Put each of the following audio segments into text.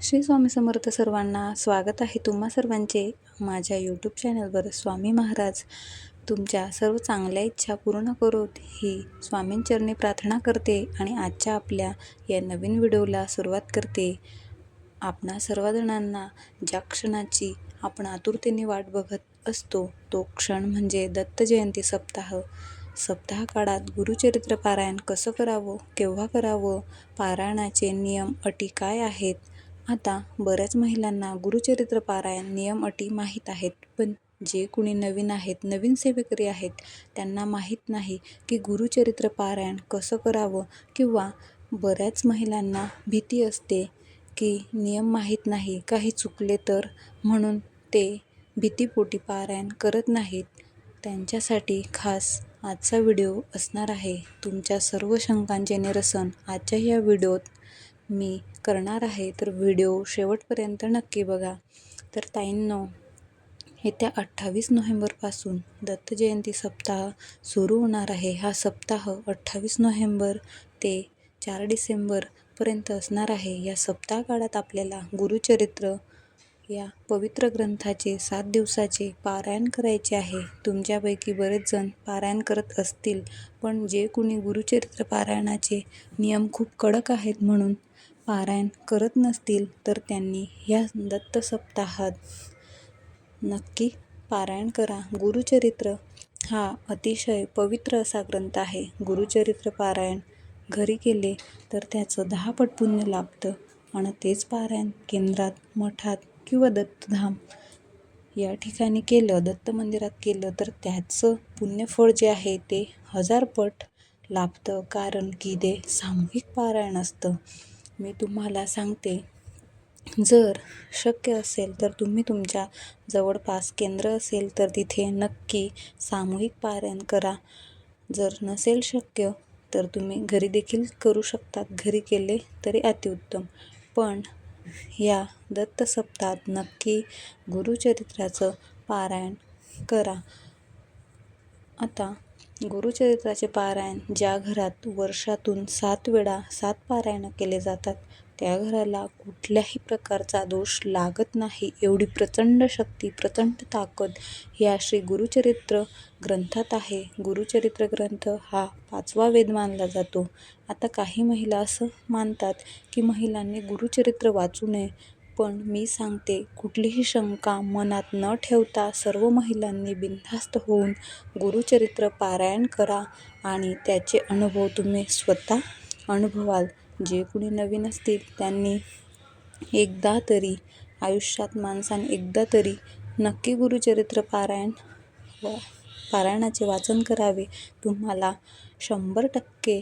श्री स्वामी समर्थ सर्वांना स्वागत आहे तुम्हा सर्वांचे माझ्या यूट्यूब चॅनलवर स्वामी महाराज तुमच्या सर्व चांगल्या इच्छा पूर्ण करोत ही स्वामींचरणी प्रार्थना करते आणि आजच्या आपल्या या नवीन व्हिडिओला सुरुवात करते. आपणा सर्वजणांना ज्या क्षणाची आपण आतुरतेने वाट बघत असतो तो क्षण म्हणजे दत्त जयंती सप्ताह. सप्ताह काळात गुरुचरित्र पारायण कसं करावं केव्हा करावं पारायणाचे नियम अटी काय आहेत आता बऱ्याच महिलांना गुरुचरित्र पारायण नियम अटी माहीत आहेत पण जे कुणी नवीन आहेत नवीन सेवेकरी आहेत त्यांना माहीत नाही की गुरुचरित्र पारायण कसं करावं किंवा बऱ्याच महिलांना भीती असते की नियम माहीत नाही काही चुकले तर म्हणून ते भीतीपोटी पारायण करत नाहीत. त्यांच्यासाठी खास आजचा व्हिडिओ असणार आहे. तुमच्या सर्व शंकांचे निरसन आजच्या या व्हिडिओत मी करणार आहे तर व्हिडिओ शेवटपर्यंत नक्की बघा. तर ताईंनो येत्या अठ्ठावीस नोव्हेंबरपासून दत्त जयंती सप्ताह सुरू होणार आहे. हा सप्ताह अठ्ठावीस नोव्हेंबर ते चार डिसेंबरपर्यंत असणार आहे. या सप्ताह काळात आपल्याला गुरुचरित्र या पवित्र ग्रंथाचे सात दिवसाचे पारायण करायचे आहे. तुमच्यापैकी बरेच जण पारायण करत असतील पण जे कुणी गुरुचरित्र पारायणाचे नियम खूप कडक आहेत म्हणून पारायण करत नसतील तर त्यांनी ह्या दत्त सप्ताहात नक्की पारायण करा. गुरुचरित्र हा अतिशय पवित्र असा ग्रंथ आहे. गुरुचरित्र पारायण घरी केले तर त्याचं दहा पट पुण्य लाभतं आणि तेच पारायण केंद्रात मठात किंवा दत्तधाम या ठिकाणी केलं दत्त मंदिरात केलं तर त्याचं पुण्यफळ जे आहे ते हजारपट लाभतं. कारण की ते सामूहिक पारायण असतं. मी तुम्हाला सांगते. जर शक्य असेल तर तुम्ही तुमच्या जवळपास केंद्र असेल तर तिथे नक्की सामूहिक पारायण करा. जर नसेल शक्य तर तुम्ही घरी देखील करू शकतात घरी केले तरी अतिउत्तम. पण या दत्तसप्तात नक्की गुरुचरित्राचं पारायण करा. आता गुरुचरित्राचे पारायण ज्या घरात वर्षातून सात वेळा सात पारायणं केले जातात त्या घराला कुठल्याही प्रकारचा दोष लागत नाही. एवढी प्रचंड शक्ती प्रचंड ताकद या श्री गुरुचरित्र ग्रंथात आहे. गुरुचरित्र ग्रंथ हा पाचवा वेद मानला जातो. आता काही महिला असं मानतात की महिलांनी गुरुचरित्र वाचू नये पण मी सांगते कुठलीही शंका मनात न ठेवता सर्व महिलांनी बिनधास्त होऊन गुरुचरित्र पारायण करा आणि त्याचे अनुभव तुम्ही स्वतः अनुभवाल. जे कुणी नवीन असतील त्यांनी एकदा तरी आयुष्यात माणसाने एकदा तरी नक्की गुरुचरित्र पारायण व पारायणाचे वाचन करावे. तुम्हाला शंभर टक्के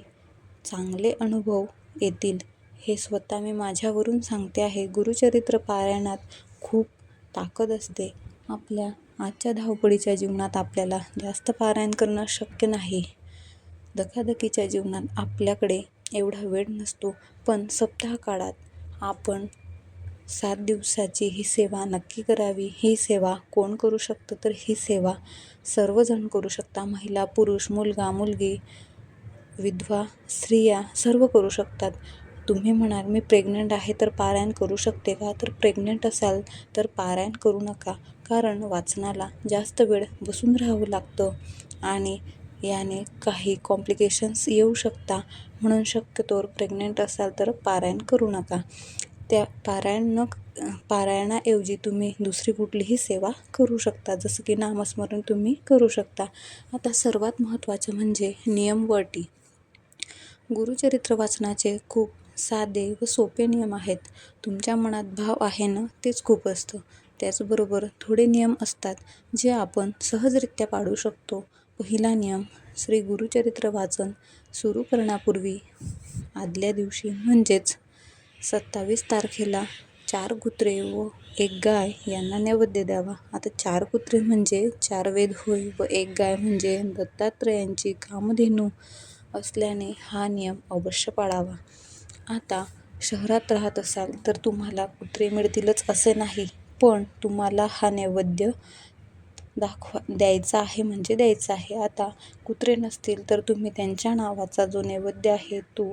चांगले अनुभव येतील. हे स्वतः मी माझ्यावरून सांगते आहे. गुरुचरित्र पारायणात खूप ताकद असते. आपल्या आजच्या धावपळीच्या जीवनात आपल्याला जास्त पारायण करणं शक्य नाही. धकाधकीच्या जीवनात आपल्याकडे एवढा वेळ नसतो. पण सप्ताह काळात आपण सात दिवसाची ही सेवा नक्की करावी. ही सेवा कोण करू शकतं? तर ही सेवा सर्वजण करू शकता. महिला पुरुष मुलगा मुलगी विधवा स्त्रिया सर्व करू शकतात. तुम्ही म्हणाल मी प्रेग्नंट आहे तर पारायण करू शकते का? तर प्रेग्नंट असाल तर पारायण करू नका. कारण वाचनाला जास्त वेळ बसून राहावं लागतं आणि याने काही कॉम्प्लिकेशन्स येऊ शकता. म्हणून शक्यतोवर प्रेग्नंट असाल तर पारायण करू नका. त्या पारायण न पारायणाऐवजी तुम्ही दुसरी कुठलीही सेवा करू शकता जसं की नामस्मरण तुम्ही करू शकता. आता सर्वात महत्त्वाचं म्हणजे नियमवटी गुरुचरित्र वाचनाचे खूप साधे व सोपे नियम आहेत. तुमच्या मनात भाव आहे ना तेच खूप असतं. त्याचबरोबर थोडे नियम असतात जे आपण सहजरित्या पाळू शकतो. पहिला नियम श्री गुरुचरित्र वाचन सुरू करण्यापूर्वी आदल्या दिवशी म्हणजेच सत्तावीस तारखेला चार कुत्रे व एक गाय यांना नैवेद्य द्यावा. आता चार कुत्रे म्हणजे चार वेद होय व एक गाय म्हणजे दत्तात्रयांची कामधेनू असल्याने हा नियम अवश्य पाळावा. आता शहरात राहत असाल तर तुम्हाला कुत्रे मिळतीलच असे नाही. पण तुम्हाला हा नैवेद्य दाखवा द्यायचा आहे म्हणजे द्यायचा आहे. आता कुत्रे नसतील तर तुम्ही त्यांच्या नावाचा जो नैवेद्य आहे तो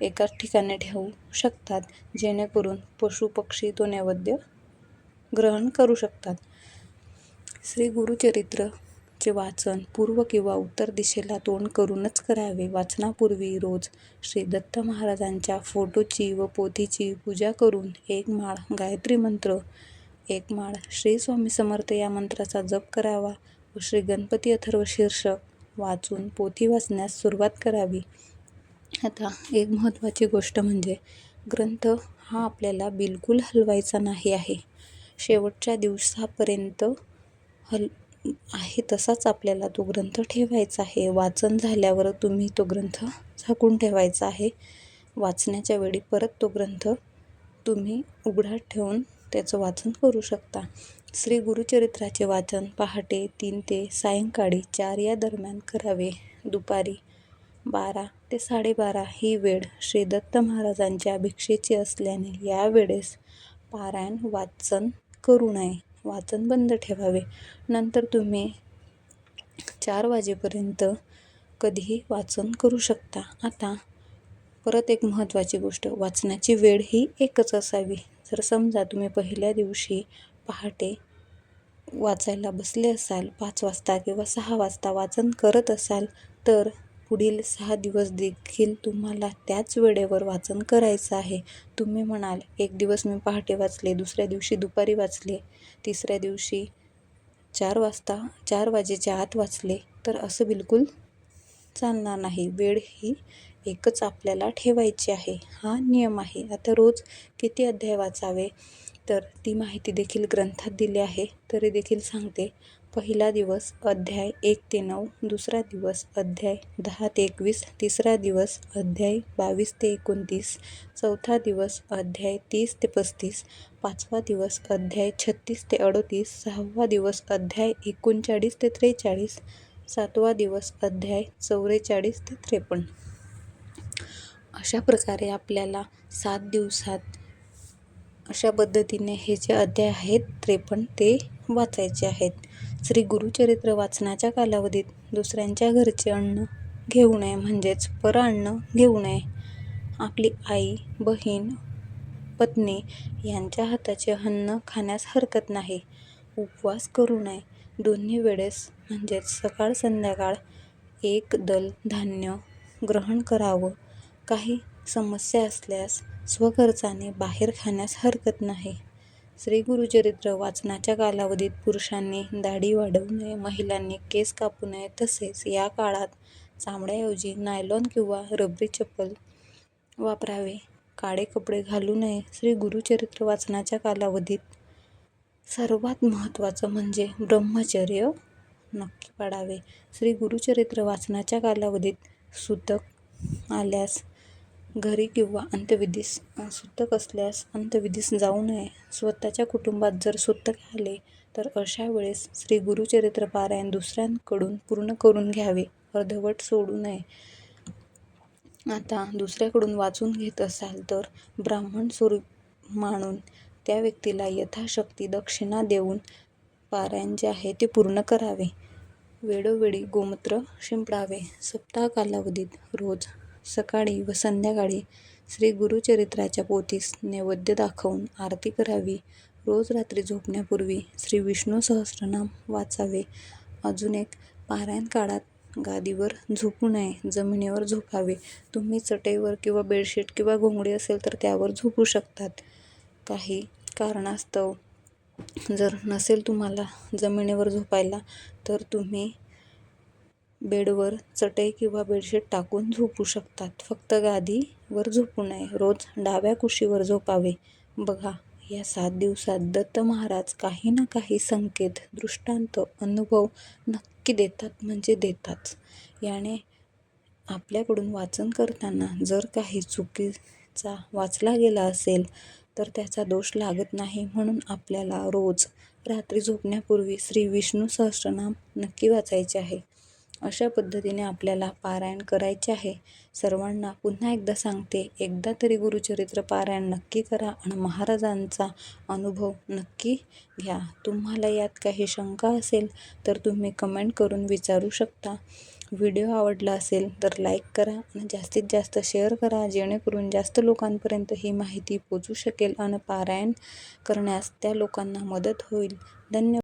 एकाच ठिकाणी ठेवू शकतात. जेणेकरून पशुपक्षी तो नैवेद्य ग्रहण करू शकतात. श्री गुरुचरित्र गुरुचरित्रचे वाचन पूर्व किंवा उत्तर दिशेला तोंड करूनच करावे. वाचनापूर्वी रोज श्री दत्त महाराजांच्या फोटोची व पोथीची पूजा करून एक माळ गायत्री मंत्र एक माळ श्री स्वामी समर्थ या मंत्राचा जप करावा व श्री गणपती अथर्व शीर्षक वाचून पोथी वाचण्यास सुरुवात करावी. आता एक महत्त्वाची गोष्ट म्हणजे ग्रंथ हा आपल्याला बिलकुल हलवायचा नाही आहे. शेवटच्या दिवसापर्यंत हल आहे तसाच आपल्याला तो ग्रंथ ठेवायचा आहे. वाचन झाल्यावर तुम्ही तो ग्रंथ झाकून ठेवायचा आहे. वाचण्याच्या वेळी परत तो ग्रंथ तुम्ही उघडा ठेवून त्याचं वाचन करू शकता. श्री गुरुचरित्राचे वाचन पहाटे तीन ते सायंकाळी चार या दरम्यान करावे. दुपारी बारा ते साडेबारा ही वेळ श्री दत्त महाराजांच्या भिक्षेची असल्याने या वेळेस पारायण वाचन करू नये. वाचन बंद ठेवावे. नंतर तुम्ही चार वाजेपर्यंत कधीही वाचन करू शकता. आता परत एक महत्त्वाची गोष्ट. वाचनाची वेळ ही एकच असावी. जर समजा तुम्ही पहिल्या दिवशी पहाटे वाचायला बसले असाल पाच वाजता किंवा सहा वाजता वाचन करत असाल तर पुढील सहा दिवस देखील तुम्हाला त्याच वेळेवर वाचन करायचं आहे. तुम्ही म्हणाल एक दिवस मी पहाटे वाचले दुसऱ्या दिवशी दुपारी वाचले तिसऱ्या दिवशी चार वाजता चार वाजेच्या आत वाचले तर असं बिलकुल चालणार नाही. वेळ ही एकच आपल्याला ठेवायची आहे. हा नियम आहे. आता रोज किती अध्याय वाचावे? तर ती माहिती देखील ग्रंथात दिली आहे. तरी देखील सांगते पहिला दिवस अध्याय एक ते नऊ दुसरा दिवस अध्याय दहा ते एकवीस तिसरा दिवस अध्याय बावीस ते एकोणतीस चौथा दिवस अध्याय तीस ते पस्तीस पाचवा दिवस अध्याय छत्तीस ते अडोतीस सहावा दिवस अध्याय एकोणचाळीस ते त्रेचाळीस सातवा दिवस अध्याय चौवेचाळीस ते त्रेपन्न. अशा प्रकारे आपल्याला सात दिवसात अशा पद्धतीने हे जे अध्याय आहेत त्रेपन्न ते वाचायचे आहेत. श्री गुरुचरित्र वाचनाच्या कालावधीत दुसऱ्यांच्या घरचे अन्न घेऊ नये म्हणजेच पर अन्न घेऊ नये. आपली आई बहीण पत्नी यांच्या हाताचे अन्न खाण्यास हरकत नाही. उपवास करू नये. दोन्ही वेळेस म्हणजेच सकाळ संध्याकाळ एक दल धान्य ग्रहण करावं. काही समस्या असल्यास स्वखर्चाने बाहेर खाण्यास हरकत नाही. श्री गुरुचरित्र वाचनाच्या कालावधीत पुरुषांनी दाढी वाढवू नये महिलांनी केस कापू नये तसेच या काळात चामड्याऐवजी नायलॉन किंवा रबरी चप्पल वापरावे. काळे कपडे घालू नये. श्री गुरुचरित्र वाचनाच्या कालावधीत सर्वात महत्त्वाचं म्हणजे ब्रह्मचर्य नक्की पाडावे. श्री गुरुचरित्र वाचनाच्या कालावधीत सुतक आल्यास घरी किंवा अंत्यविधीस सुतक असल्यास अंत्यविधीस जाऊ नये. स्वतःच्या कुटुंबात जर सुतक आले तर अशा वेळेस श्री गुरुचरित्र पारायण दुसऱ्यांकडून पूर्ण करून घ्यावे. अर्धवट सोडू नये. आता दुसऱ्याकडून वाचून घेत असाल तर ब्राह्मण स्वरूप मानून त्या व्यक्तीला यथाशक्ती दक्षिणा देऊन पारायण जे आहे ते पूर्ण करावे. वेळोवेळी गोमूत्र शिंपडावे. सप्ताह कालावधीत रोज सकाळी व संध्याकाळी श्री गुरुचरित्राच्या पोथीस नैवेद्य दाखवून आरती करावी. रोज रात्री झोपण्यापूर्वी श्री विष्णू सहस्रनाम वाचावे. अजून एक पारायण काळात गादीवर झोपू नये जमिनीवर झोपावे. तुम्ही चटईवर किंवा बेडशीट किंवा घोंगडी असेल तर त्यावर झोपू शकतात. काही कारणास्तव जर नसेल तुम्हाला जमिनीवर झोपायला तर तुम्ही बेडवर चटई किंवा बेडशीट टाकून झोपू शकतात. फक्त गादीवर झोपू नये. रोज डाव्या कुशीवर झोपावे. बघा या सात दिवसात दत्त महाराज काही ना काही संकेत दृष्टांत अनुभव नक्की देतात म्हणजे देतात याने आपल्याकडून वाचन करताना जर काही चुकीचा वाचला गेला असेल तर त्याचा दोष लागत नाही म्हणून आपल्याला रोज रात्री झोपण्यापूर्वी श्री विष्णू सहस्रनाम नक्की वाचायचे आहे. अशा पद्धतीने आपल्याला पारायण करायचे आहे. सर्वांना पुन्हा एकदा सांगते एकदा तरी गुरुचरित्र पारायण नक्की करा आणि महाराजांचा अनुभव नक्की घ्या. तुम्हाला यात काही शंका असेल तर तुम्ही कमेंट करून विचारू शकता. व्हिडिओ आवडला असेल तर लाईक करा आणि जास्तीत जास्त शेअर करा जेणेकरून जास्त लोकांपर्यंत ही माहिती पोचू शकेल आणि पारायण करण्यास त्या लोकांना मदत होईल. धन्यवाद.